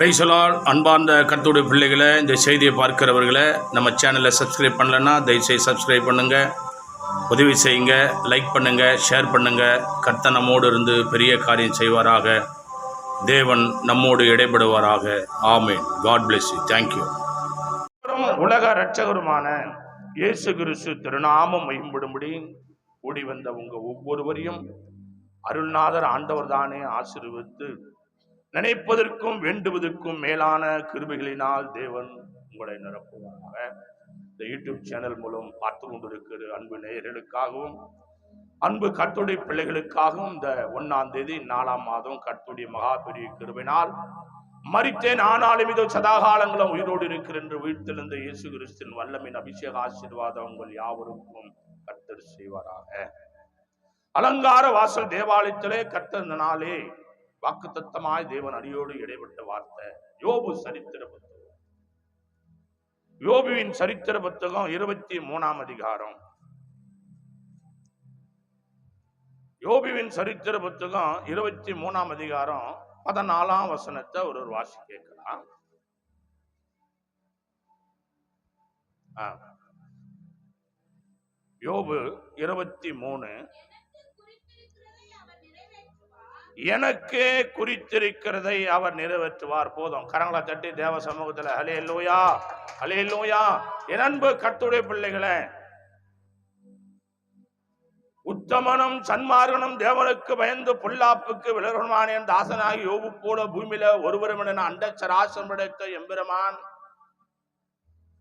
பிரைசலால் அன்பார்ந்த கர்த்தருடைய பிள்ளைகளை இந்த செய்தியை பார்க்கிறவர்களை நம்ம சேனலை சப்ஸ்கிரைப் பண்ணலைன்னா தயவுசெய்து சப்ஸ்கிரைப் பண்ணுங்கள் உதவி செய்யுங்க லைக் பண்ணுங்கள் ஷேர் பண்ணுங்கள் கர்த்தர் நம்மோடு இருந்து பெரிய காரியம் செய்வாராக. தேவன் நம்மோடு இடைபடுவாராக. ஆமேன். God bless you thank you உலக இரட்சகருமான இயேசு கிறிஸ்து திருநாமம் மகிம்படும்படி கூடி வந்த உங்கள் ஒவ்வொருவரையும் அருள்நாதர் ஆண்டவர் தானே ஆசீர்வித்து நினைப்பதற்கும் வேண்டுவதற்கும் மேலான கிருபைகளினால் தேவன் உங்களை நிரப்புவாராக. இந்த யூடியூப் சேனல் மூலம் பார்த்து கொண்டிருக்கிற அன்பு நேயர்களுக்காகவும் அன்பு கத்துடைய பிள்ளைகளுக்காகவும் இந்த ஒன்னாம் தேதி நாலாம் மாதம் கத்துடைய மகா பெரிய கிருபினால் மறித்தேன். ஆனாலும் இதோ சதாகாலங்களும் உயிரோடு இருக்கிற என்று உயிர்த்தெழுந்த இயேசு கிறிஸ்தின் வல்லமின் அபிஷேக ஆசீர்வாதம் உங்கள் யாவருக்கும் கர்த்தர் செய்வாராக. அலங்கார வாசல் தேவாலயத்திலே கர்த்தர் நாளே வாக்கு தத்தமாய் தேவன் அடியோடு இடைப்பட்ட வார்த்தை. யோபு சரித்திர புத்தகம். யோபுவின் சரித்திர புத்தகம் இருபத்தி மூணாம் அதிகாரம். யோபுவின் சரித்திர புத்தகம் இருபத்தி மூணாம் அதிகாரம் பதினாலாம் வசனத்தை ஒரு ஒரு வாசி கேட்கலாம். யோபு இருபத்தி மூணு எனக்கே குறித்திருக்கிறதை அவர் நிறைவேற்றுவார். போதும். கரங்களை தட்டி தேவ சமூகத்தில் ஹலே லோயா ஹலே லோயா என் அன்பு கத்துடைய பிள்ளைகளே உத்தமனும் சன்மார்கனும் தேவனுக்கு பயந்து பொல்லாப்புக்கு விலகமான என் தாசனாகி யோபு போல பூமியில ஒருவரும் என அண்ட சராசம் படைத்த எம்பெருமான்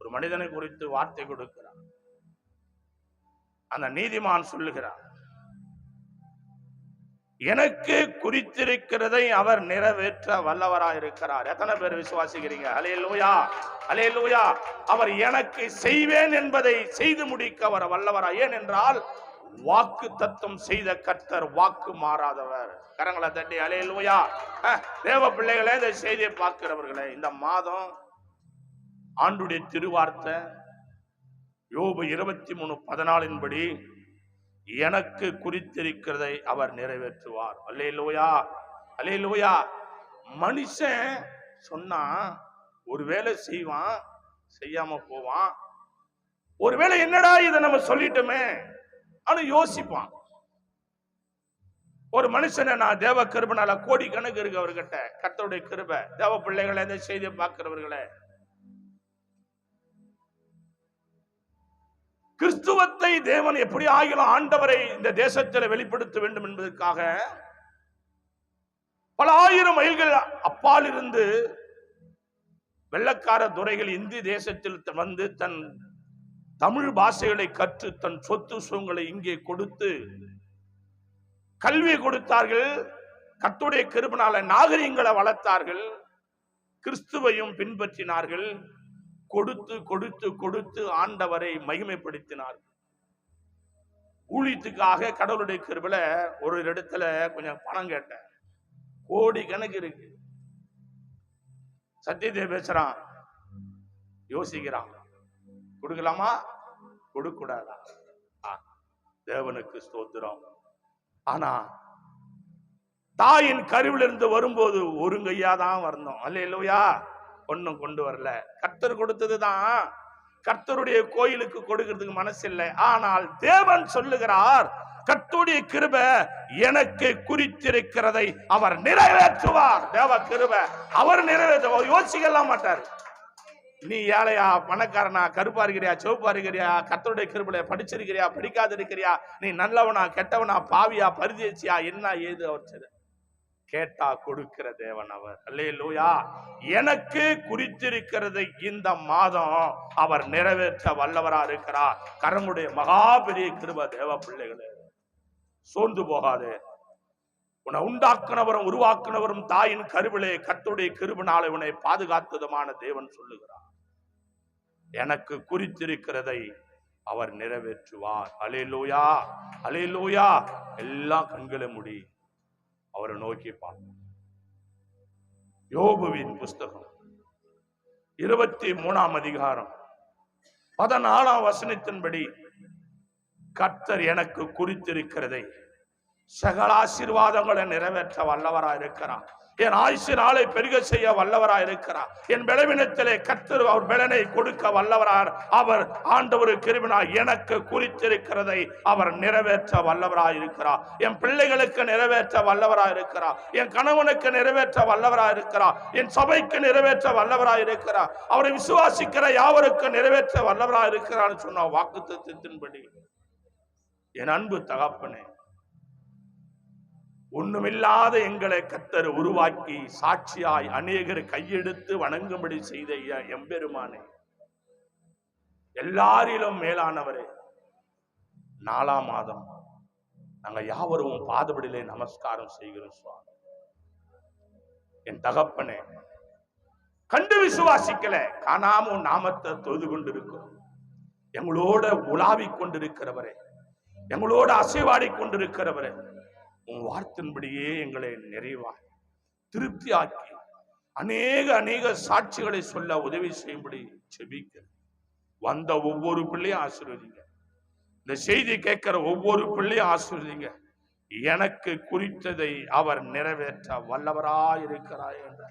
ஒரு மனிதனை குறித்து வார்த்தை கொடுக்கிறான் அந்த நீதிமான் சொல்லுகிறான் எனக்கு குறித்திருக்கிறதை அவர் நிறைவேற்ற வல்லவராக இருக்கிறார். எத்தனை பேர் விசுவாசிக்கிறீங்க? அலே லூயா அலே லூயா அவர் எனக்கு செய்வேன் என்பதை செய்து முடிக்க அவர் வல்லவரா ஏன் என்றால் வாக்கு தத்துவம் செய்த கர்த்தர் வாக்கு மாறாதவர். கரங்களை தட்டி அலே லூயா தேவ பிள்ளைகளே இந்த செய்தியை பார்க்கிறவர்களே இந்த மாதம் ஆண்டுடைய திருவார்த்தை யோபு இருபத்தி மூணு பதினாலின்படி எனக்கு குறித்திருக்கிறதை அவர் நிறைவேற்றுவார். அல்லே லோயா அல்லே லோயா மனுஷன் சொன்னா ஒரு வேலை செய்வான் செய்யாம போவான். ஒருவேளை என்னடா இதை நம்ம சொல்லிட்டோமே ஆனா யோசிப்பான். ஒரு மனுஷனை நான் தேவ கிருபனால கோடி கணக்கு இருக்கு அவர்கிட்ட. கத்தோடைய கிருப தேவ பிள்ளைகளை இந்த செய்தியை பார்க்கிறவர்களை. கிறிஸ்துவத்தை தேவன் எப்படி ஆகிலும் ஆண்டவரை இந்த தேசத்தில் வெளிப்படுத்த வேண்டும் என்பதற்காக பல ஆயிரம் மைல்கள் அப்பால் இருந்து வெள்ளக்கார துறைகள் இந்தி தேசத்தில் வந்து தன் தமிழ் பாஷைகளை கற்று தன் சொத்து சுகங்களை இங்கே கொடுத்து கல்வி கொடுத்தார்கள். கத்துடைய கிருபனால நாகரிகங்களை வளர்த்தார்கள். கிறிஸ்துவையும் பின்பற்றினார்கள். கொடுத்து கொடுத்து கொடுத்து ஆண்டவரை மகிமைப்படுத்தினார். ஊழியத்துக்காக கடவுளுடைய கருவில ஒரு இடத்துல கொஞ்சம் பணம் கேட்டேன். கோடி கணக்கு இருக்கு. சத்தியத்தை பேசுறான். யோசிக்கிறான். கொடுக்கலாமா? கொடுக்க கூடாதா தேவனுக்கு ஸ்தோத்திரம். ஆனா தாயின் கருவிலிருந்து வரும்போது ஒருங்கையா தான் வரணும். அல்ல இல்லையா ஒன்றும் கொண்டு வரல. கர்த்தர் கொடுத்தது தான் கர்த்தருடைய கோயிலுக்கு கொடுக்கிறதுக்கு மனசு இல்லை. ஆனால் தேவன் சொல்லுகிறார் கர்த்தருடைய கிருப எனக்கு குறித்திருக்கிறதை அவர் நிறைவேற்றுவார். தேவ கிருப. அவர் நிறைவேற்றுவார். யோசிக்கலாம் மாட்டார். நீ ஏழையா பணக்காரனா கருப்பா இருக்கிறியா சிவப்பா இருக்கிறியா கர்த்தருடைய கிருபையில படிச்சிருக்கிறியா படிக்காது இருக்கிறியா நீ நல்லவனா கெட்டவனா பாவியா பரிதேச்சியா என்ன ஏது அவர் செய்த கேட்டா கொடுக்கிற தேவன் அவர். அல்லேலூயா. எனக்கு குறித்திருக்கிறது இந்த மாதம் அவர் நிறைவேற்ற வல்லவரா இருக்கிறார். கரமுடைய மகா பெரிய கிருப தேவ பிள்ளைகளே. சோர்ந்து போகாதே. உன்னை உண்டாக்குனவரும் உருவாக்குனவரும் தாயின் கருவிலே கத்துடைய கிருபினால உன்னை பாதுகாத்ததுமான தேவன் சொல்லுகிறார். எனக்கு குறித்திருக்கிறதை அவர் நிறைவேற்றுவார். அலேலூயா அலேலூயா எல்லா கண்களை முடி. அவரை நோக்கி பார்ப்போம் யோபுவின் புஸ்தகம். இருபத்தி மூணாம் அதிகாரம். பதினாலாம் வசனத்தின்படி கர்த்தர் எனக்கு குறித்திருக்கிறதை சகல ஆசீர்வாதங்களை நிறைவேற்ற வல்லவரா இருக்கிறார் என் ஆயுசு நாளை பெருக செய்ய வல்லவராய் இருக்கிறார். என் பலவீனத்திலே கத்தர் அவர் பலனை கொடுக்க வல்லவரார். அவர் ஆண்டவர் கிருமினா எனக்கு குறித்திருக்கிறதை அவர் நிறைவேற்ற வல்லவராய் இருக்கிறார். என் பிள்ளைகளுக்கு நிறைவேற்ற வல்லவராய் இருக்கிறார். என் கணவனுக்கு நிறைவேற்ற வல்லவராய் இருக்கிறார். என் சபைக்கு நிறைவேற்ற வல்லவராய் இருக்கிறார். அவரை விசுவாசிக்கிற யாவருக்கு நிறைவேற்ற வல்லவராய் இருக்கிறார் சொன்ன வாக்குத்தத்தின்படி என் அன்பு தகப்பனே ஒண்ணுமில்லாத எங்களை கத்தர் உருவாக்கி சாட்சியாய் அநேகர் கையெடுத்து வணங்கும்படி செய்த எம்பெருமானே. எல்லாரிலும் மேலானவரே நாலாம் மாதம் நாங்க யாவரும் பாதபடியிலே நமஸ்காரம் செய்கிறோம் சுவாமி. என் தகப்பனே கண்டு விசுவாசிக்கல காணாம உன் நாமத்தை தொழுது கொண்டிருக்கிறோம். எங்களோட உலாவிக் கொண்டிருக்கிறவரே எங்களோட அசைவாடி கொண்டிருக்கிறவரே உன் வார்த்தையின்படியே எங்களை நிறைவாய். திருப்தியாக்கி அநேக அநேக சாட்சிகளை சொல்ல உதவி செய்யும்படி செபிக்க வந்த ஒவ்வொரு பிள்ளையும் ஆசீர்வதிங்க. இந்த செய்தி கேட்கிற ஒவ்வொரு பிள்ளையும் ஆசீர்வதிங்க. எனக்கு குறித்ததை அவர் நிறைவேற்ற வல்லவராயிருக்கிறார் என்ற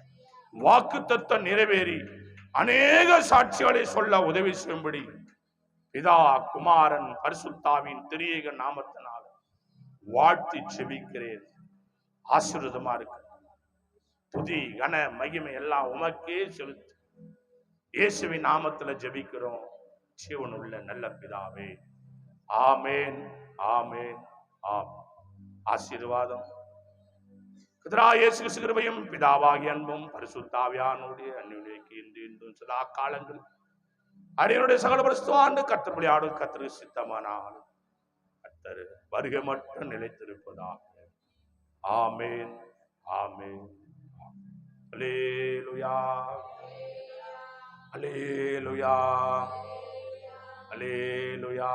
வாக்கு நிறைவேறி அநேக சாட்சிகளை சொல்ல உதவி செய்யும்படி பிதா குமாரன் பரிசுத்தாவின் திரியேக நாமத்தை வாழ்த்தி செபிக்கிறேன். ஆசீர்வாதமா இருக்கு. புதி கன மகிமை எல்லாம் உமக்கே செலுத்து. இயேசுவின் நாமத்துல ஜெபிக்கிறோம். உள்ள நல்ல பிதாவே. ஆமேன் ஆமேன் ஆம். ஆசீர்வாதம். கதிரா இயேசு கிருபையும் பிதாவாகி அன்பும் பரிசுத்தாவியானுடைய அன்னுடையக்கு இன்று இன்றும் சதா காலங்கள். அடியனுடைய சகல பரிசுத்தாண்டு கத்திரபடி ஆடும் கத்திற்கு சித்தமானாலும் தரு வருகை மட்டும் நிலைத்திருப்பதாக. ஆமேன் ஆமேன் அலேலுயா அலேலுயா அலேலுயா